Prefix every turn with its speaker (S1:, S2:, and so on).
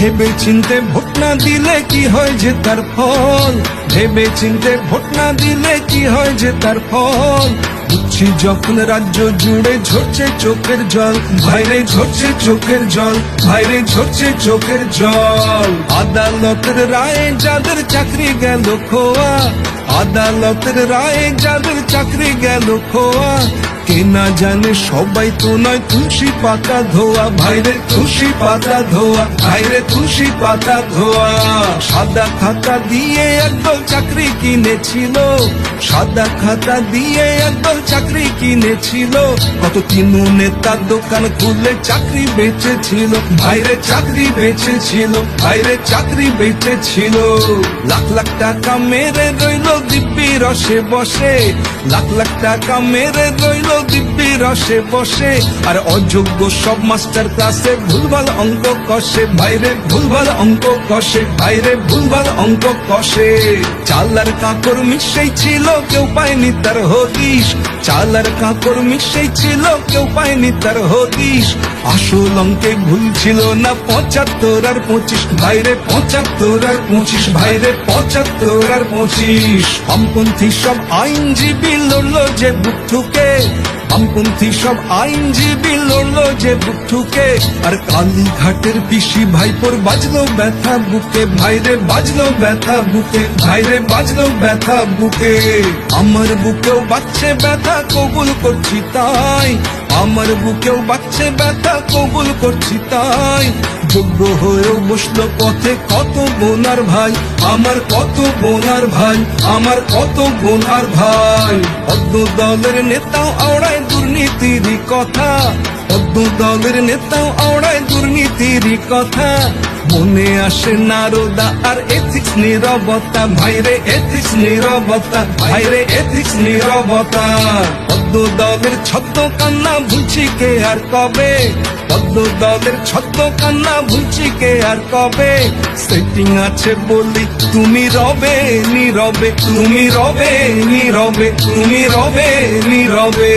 S1: ভেবে চিনতে ভোট না দিলে কি হয় যে তার ফল? ভেবে চিনতে ভোট না দিলে কি হয় যে তার ফল? বুঝছি যখন রাজ্য জুড়ে ঝরছে চোখের জল ভাইরে ঝরছে চোখের জল ভাইরে ঝরছে চোখের জল। আদালতের রায়ে যাদের চাকরি গেল খোয়া আদালতের রায়ে যাদের চাকরি গেল খোয়া। কে না জানে সবাই তো নয় তুলসী পাতা ধোয়া। ভাইরে তুলসী পাতা ধোয়া, ভাইরে তুলসী পাতা ধোয়া। সাদা খাতা দিয়ে একদল চাকরি কিনেছিল। সাদা খাতা দিয়ে একদল চাকরি কিনেছিল। কত তিনু নেতা দোকান খুলে চাকরি বেচেছিল। ভাইরে চাকরি বেচেছিল, ভাইরে চাকরি বেচেছিল। লাখ লাখ টাকা মেরে রইল দিব্যি রসে বসে, লাখ লাখ টাকা মেরে রইল দিব্যি রসে বসে। আর অযোগ্য সব মাস্টার ক্লাসে ভুলভাল অঙ্ক কষে, ভাইরে ভুলভাল অঙ্ক কষে, ভাইরে ভুলভাল অঙ্ক কষে। চালার কাকর মিশেই ছিল, কেউ পায়নি তার হদিস চালার কাকর মিশেই ছিল, কেউ পায়নি তার হদিস আসল অঙ্কে ভুল ছিল না পঁচাত্তর আর পঁচিশ, ভাইরে পঁচাত্তর আর পঁচিশ, ভাইরে পঁচাত্তর আর পঁচিশ। বামপন্থী সব আইনজীবী লড়লো যে বুক ঠুকে। বামপন্থী সব আইনজীবী লড়লো যে বুক ঠুকে। আর কালীঘাটের পিসি ভাইপোর বাজলো ব্যথা বুকে। ভাইরে বাজলো ব্যথা বুকে। ভাইরে বাজলো ব্যথা বুকে। আমার বুকেও বাচ্চে ব্যথা, কবুল করছি তাই। আমার বুকেও বাচ্চে ব্যথা, কবুল করছি তাই। যোগ্য হয়েও বসল পথে কত বোনার ভাই, আমার কত বোনার ভাই, আমার কত বোনার ভাই। পদ্ম দলের নেতাও আওড়ায় দুর্নীতির কথা পদ্ম দলের নেতাও আওড়ায় দুর্নীতির কথা। মনে আসে নারদা আর এথিক্স নিরবতা, ভাইরে এথিক্স নিরবতা, ভাইরে এথিক্স নিরবতা। পদ্ম দলের কান্না ভুলছি কে আর কবে? পদ্ম দলের কান্না ভুলছি কে আর কবে? সেটিং আছে বলি তুমি রবে নি রবে তুমি রবে নি রবে তুমি রবে, নীরবে।